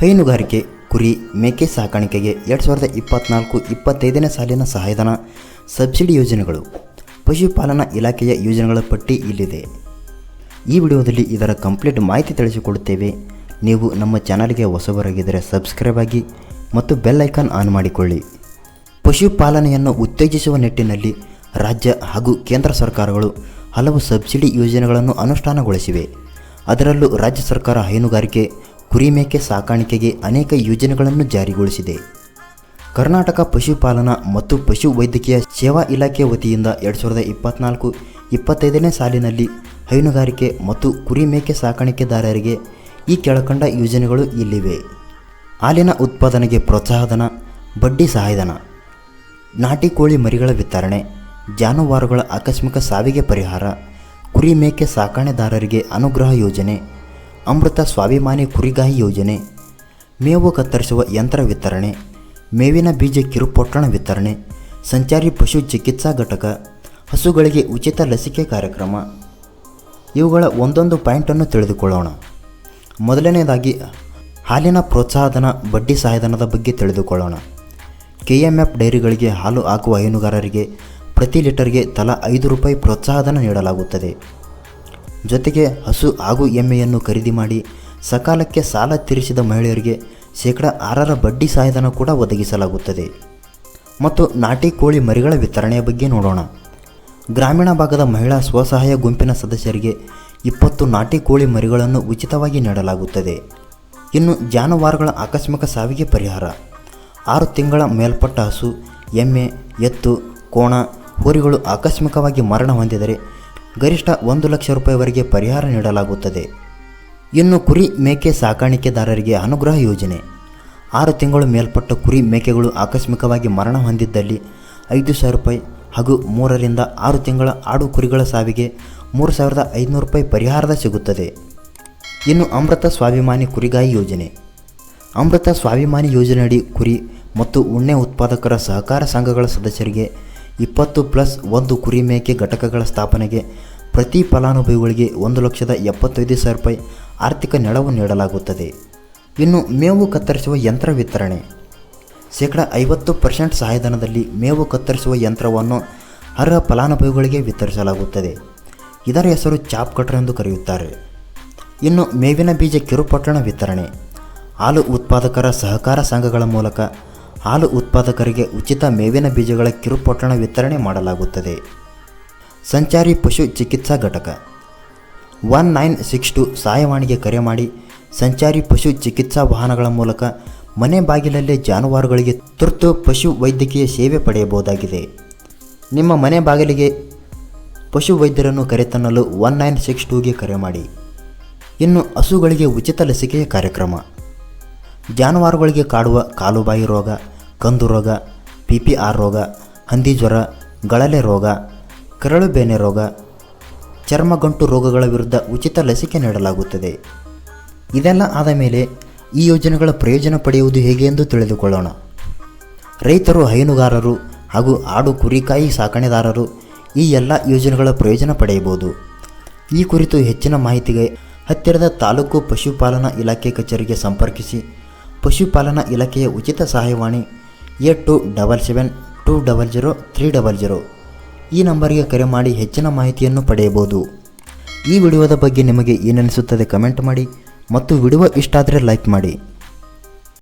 ಹೈನುಗಾರಿಕೆ ಕುರಿ ಮೇಕೆ ಸಾಕಾಣಿಕೆಗೆ ಎರಡು ಸಾವಿರದ ಇಪ್ಪತ್ನಾಲ್ಕು ಇಪ್ಪತ್ತೈದನೇ ಸಾಲಿನ ಸಹಾಯಧನ ಸಬ್ಸಿಡಿ ಯೋಜನೆಗಳು. ಪಶುಪಾಲನಾ ಇಲಾಖೆಯ ಯೋಜನೆಗಳ ಪಟ್ಟಿ ಇಲ್ಲಿದೆ. ಈ ವಿಡಿಯೋದಲ್ಲಿ ಇದರ ಕಂಪ್ಲೀಟ್ ಮಾಹಿತಿ ತಿಳಿಸಿಕೊಡುತ್ತೇವೆ. ನೀವು ನಮ್ಮ ಚಾನಲ್ಗೆ ಹೊಸಬರಾಗಿದ್ದರೆ ಸಬ್ಸ್ಕ್ರೈಬ್ ಆಗಿ ಮತ್ತು ಬೆಲ್ ಐಕಾನ್ ಆನ್ ಮಾಡಿಕೊಳ್ಳಿ. ಪಶುಪಾಲನೆಯನ್ನು ಉತ್ತೇಜಿಸುವ ನಿಟ್ಟಿನಲ್ಲಿ ರಾಜ್ಯ ಹಾಗೂ ಕೇಂದ್ರ ಸರ್ಕಾರಗಳು ಹಲವು ಸಬ್ಸಿಡಿ ಯೋಜನೆಗಳನ್ನು ಅನುಷ್ಠಾನಗೊಳಿಸಿವೆ. ಅದರಲ್ಲೂ ರಾಜ್ಯ ಸರ್ಕಾರ ಹೈನುಗಾರಿಕೆ ಕುರಿ ಮೇಕೆ ಸಾಕಾಣಿಕೆಗೆ ಅನೇಕ ಯೋಜನೆಗಳನ್ನು ಜಾರಿಗೊಳಿಸಿದೆ. ಕರ್ನಾಟಕ ಪಶುಪಾಲನಾ ಮತ್ತು ಪಶು ವೈದ್ಯಕೀಯ ಸೇವಾ ಇಲಾಖೆ ವತಿಯಿಂದ ಎರಡು ಸಾವಿರದ ಇಪ್ಪತ್ನಾಲ್ಕು ಇಪ್ಪತ್ತೈದನೇ ಸಾಲಿನಲ್ಲಿ ಹೈನುಗಾರಿಕೆ ಮತ್ತು ಕುರಿ ಮೇಕೆ ಸಾಕಾಣಿಕೆದಾರರಿಗೆ ಈ ಕೆಳಕಂಡ ಯೋಜನೆಗಳು ಇಲ್ಲಿವೆ. ಹಾಲಿನ ಉತ್ಪಾದನೆಗೆ ಪ್ರೋತ್ಸಾಹಧನ, ಬಡ್ಡಿ ಸಹಾಯಧನ, ನಾಟಿ ಕೋಳಿ ಮರಿಗಳ ವಿತರಣೆ, ಜಾನುವಾರುಗಳ ಆಕಸ್ಮಿಕ ಸಾವಿಗೆ ಪರಿಹಾರ ಕುರಿ ಮೇಕೆ ಸಾಕಣೆದಾರರಿಗೆ ಅನುಗ್ರಹ ಯೋಜನೆ ಅಮೃತ ಸ್ವಾಭಿಮಾನಿ ಕುರಿಗಾಯಿ ಯೋಜನೆ, ಮೇವು ಕತ್ತರಿಸುವ ಯಂತ್ರ ವಿತರಣೆ, ಮೇವಿನ ಬೀಜ ಕಿರುಪೊಟ್ಟಣ ವಿತರಣೆ, ಸಂಚಾರಿ ಪಶು ಚಿಕಿತ್ಸಾ ಘಟಕ, ಹಸುಗಳಿಗೆ ಉಚಿತ ಲಸಿಕೆ ಕಾರ್ಯಕ್ರಮ. ಇವುಗಳ ಒಂದೊಂದು ಪಾಯಿಂಟನ್ನು ತಿಳಿದುಕೊಳ್ಳೋಣ. ಮೊದಲನೆಯದಾಗಿ, ಹಾಲಿನ ಪ್ರೋತ್ಸಾಹಧನ, ಬಡ್ಡಿ ಸಹಾಯಧನದ ಬಗ್ಗೆ ತಿಳಿದುಕೊಳ್ಳೋಣ. ಕೆ ಎಂ ಎಫ್ ಡೈರಿಗಳಿಗೆ ಹಾಲು ಹಾಕುವ ಹೈನುಗಾರರಿಗೆ ಪ್ರತಿ ಲೀಟರ್ಗೆ ತಲಾ ಐದು ರೂಪಾಯಿ ಪ್ರೋತ್ಸಾಹಧನ ನೀಡಲಾಗುತ್ತದೆ. ಜೊತೆಗೆ ಹಸು ಹಾಗೂ ಎಮ್ಮೆಯನ್ನು ಖರೀದಿ ಮಾಡಿ ಸಕಾಲಕ್ಕೆ ಸಾಲ ತೀರಿಸಿದ ಮಹಿಳೆಯರಿಗೆ ಶೇಕಡ ಆರರ ಬಡ್ಡಿ ಸಹಾಯಧನ ಕೂಡ ಒದಗಿಸಲಾಗುತ್ತದೆ. ಮತ್ತು ನಾಟಿ ಕೋಳಿ ಮರಿಗಳ ವಿತರಣೆಯ ಬಗ್ಗೆ ನೋಡೋಣ. ಗ್ರಾಮೀಣ ಭಾಗದ ಮಹಿಳಾ ಸ್ವಸಹಾಯ ಗುಂಪಿನ ಸದಸ್ಯರಿಗೆ ಇಪ್ಪತ್ತು ನಾಟಿ ಕೋಳಿ ಮರಿಗಳನ್ನು ಉಚಿತವಾಗಿ ನೀಡಲಾಗುತ್ತದೆ. ಇನ್ನು ಜಾನುವಾರುಗಳ ಆಕಸ್ಮಿಕ ಸಾವಿಗೆ ಪರಿಹಾರ. ಆರು ತಿಂಗಳ ಮೇಲ್ಪಟ್ಟ ಹಸು, ಎಮ್ಮೆ, ಎತ್ತು, ಕೋಣ, ಹೋರಿಗಳು ಆಕಸ್ಮಿಕವಾಗಿ ಮರಣ ಹೊಂದಿದರೆ ಗರಿಷ್ಠ ಒಂದು ಲಕ್ಷ ರೂಪಾಯಿವರೆಗೆ ಪರಿಹಾರ ನೀಡಲಾಗುತ್ತದೆ. ಇನ್ನು ಕುರಿ ಮೇಕೆ ಸಾಕಾಣಿಕೆದಾರರಿಗೆ ಅನುಗ್ರಹ ಯೋಜನೆ. ಆರು ತಿಂಗಳು ಮೇಲ್ಪಟ್ಟ ಕುರಿ ಮೇಕೆಗಳು ಆಕಸ್ಮಿಕವಾಗಿ ಮರಣ ಹೊಂದಿದ್ದಲ್ಲಿ ಐದು ಸಾವಿರ ರೂಪಾಯಿ ಹಾಗೂ ಮೂರರಿಂದ ಆರು ತಿಂಗಳ ಆಡು ಕುರಿಗಳ ಸಾವಿಗೆ ಮೂರು ಸಾವಿರದ ಐದುನೂರು ರೂಪಾಯಿ ಪರಿಹಾರದ ಸಿಗುತ್ತದೆ. ಇನ್ನು ಅಮೃತ ಸ್ವಾಭಿಮಾನಿ ಕುರಿಗಾಯಿ ಯೋಜನೆ. ಅಮೃತ ಸ್ವಾಭಿಮಾನಿ ಯೋಜನೆಯಡಿ ಕುರಿ ಮತ್ತು ಉಣ್ಣೆ ಉತ್ಪಾದಕರ ಸಹಕಾರ ಸಂಘಗಳ ಸದಸ್ಯರಿಗೆ ಇಪ್ಪತ್ತು ಪ್ಲಸ್ ಒಂದು ಕುರಿ ಮೇಕೆ ಘಟಕಗಳ ಸ್ಥಾಪನೆಗೆ ಪ್ರತಿ ಫಲಾನುಭವಿಗಳಿಗೆ ಒಂದು ಲಕ್ಷದ ಎಪ್ಪತ್ತೈದು ಸಾವಿರ ರೂಪಾಯಿ ಆರ್ಥಿಕ ನೆರವು ನೀಡಲಾಗುತ್ತದೆ. ಇನ್ನು ಮೇವು ಕತ್ತರಿಸುವ ಯಂತ್ರ ವಿತರಣೆ. ಶೇಕಡ ಐವತ್ತು ಪರ್ಸೆಂಟ್ ಸಹಾಯಧನದಲ್ಲಿ ಮೇವು ಕತ್ತರಿಸುವ ಯಂತ್ರವನ್ನು ಅರ್ಹ ಫಲಾನುಭವಿಗಳಿಗೆ ವಿತರಿಸಲಾಗುತ್ತದೆ. ಇದರ ಹೆಸರು ಚಾಪ್ ಕಟರ್ ಎಂದು ಕರೆಯುತ್ತಾರೆ. ಇನ್ನು ಮೇವಿನ ಬೀಜ ಕಿರುಪಟ್ಟಣ ವಿತರಣೆ. ಹಾಲು ಉತ್ಪಾದಕರ ಸಹಕಾರ ಸಂಘಗಳ ಮೂಲಕ ಹಾಲು ಉತ್ಪಾದಕರಿಗೆ ಉಚಿತ ಮೇವಿನ ಬೀಜಗಳ ಕಿರುಪೊಟ್ಟಣ ವಿತರಣೆ ಮಾಡಲಾಗುತ್ತದೆ. ಸಂಚಾರಿ ಪಶು ಚಿಕಿತ್ಸಾ ಘಟಕ. ಒನ್ ನೈನ್ ಸಿಕ್ಸ್ ಟು ಸಹಾಯವಾಣಿಗೆ ಕರೆ ಮಾಡಿ ಸಂಚಾರಿ ಪಶು ಚಿಕಿತ್ಸಾ ವಾಹನಗಳ ಮೂಲಕ ಮನೆ ಬಾಗಿಲಲ್ಲೇ ಜಾನುವಾರುಗಳಿಗೆ ತುರ್ತು ಪಶು ವೈದ್ಯಕೀಯ ಸೇವೆ ಪಡೆಯಬಹುದಾಗಿದೆ. ನಿಮ್ಮ ಮನೆ ಬಾಗಿಲಿಗೆ ಪಶು ವೈದ್ಯರನ್ನು ಕರೆತನ್ನಲು ಒನ್ ನೈನ್ ಸಿಕ್ಸ್ ಟೂಗೆ ಕರೆ ಮಾಡಿ. ಇನ್ನು ಹಸುಗಳಿಗೆ ಉಚಿತ ಲಸಿಕೆಯ ಕಾರ್ಯಕ್ರಮ. ಜಾನುವಾರುಗಳಿಗೆ ಕಾಡುವ ಕಾಲುಬಾಯಿ ರೋಗ ಕಂದು ರೋಗ, ಪಿ ಪಿ ಆರ್ ರೋಗ, ಹಂದಿ ಜ್ವರ, ಗಳಲೆ ರೋಗ, ಕರಳು ಬೇನೆ ರೋಗ, ಚರ್ಮಗಂಟು ರೋಗಗಳ ವಿರುದ್ಧ ಉಚಿತ ಲಸಿಕೆ ನೀಡಲಾಗುತ್ತದೆ. ಇದೆಲ್ಲ ಆದ ಮೇಲೆ ಈ ಯೋಜನೆಗಳ ಪ್ರಯೋಜನ ಪಡೆಯುವುದು ಹೇಗೆ ಎಂದು ತಿಳಿದುಕೊಳ್ಳೋಣ. ರೈತರು, ಹೈನುಗಾರರು ಹಾಗೂ ಆಡು ಕುರಿಕಾಯಿ ಸಾಕಣೆದಾರರು ಈ ಎಲ್ಲ ಯೋಜನೆಗಳ ಪ್ರಯೋಜನ ಪಡೆಯಬಹುದು. ಈ ಕುರಿತು ಹೆಚ್ಚಿನ ಮಾಹಿತಿಗೆ ಹತ್ತಿರದ ತಾಲೂಕು ಪಶುಪಾಲನಾ ಇಲಾಖೆ ಕಚೇರಿಗೆ ಸಂಪರ್ಕಿಸಿ, ಪಶುಪಾಲನಾ ಇಲಾಖೆಯ ಉಚಿತ ಸಹಾಯವಾಣಿ eight two double seven two double zero three double zero. ಈ ನಂಬರಿಗೆ ಕರೆ ಮಾಡಿ ಹೆಚ್ಚಿನ ಮಾಹಿತಿಯನ್ನು ಪಡೆಯಬಹುದು. ಈ ವಿಡಿಯೋದ ಬಗ್ಗೆ ನಿಮಗೆ ಏನನಿಸುತ್ತದೆ ಕಮೆಂಟ್ ಮಾಡಿ ಮತ್ತು ವಿಡಿಯೋ ಇಷ್ಟ ಆದರೆ ಲೈಕ್ ಮಾಡಿ.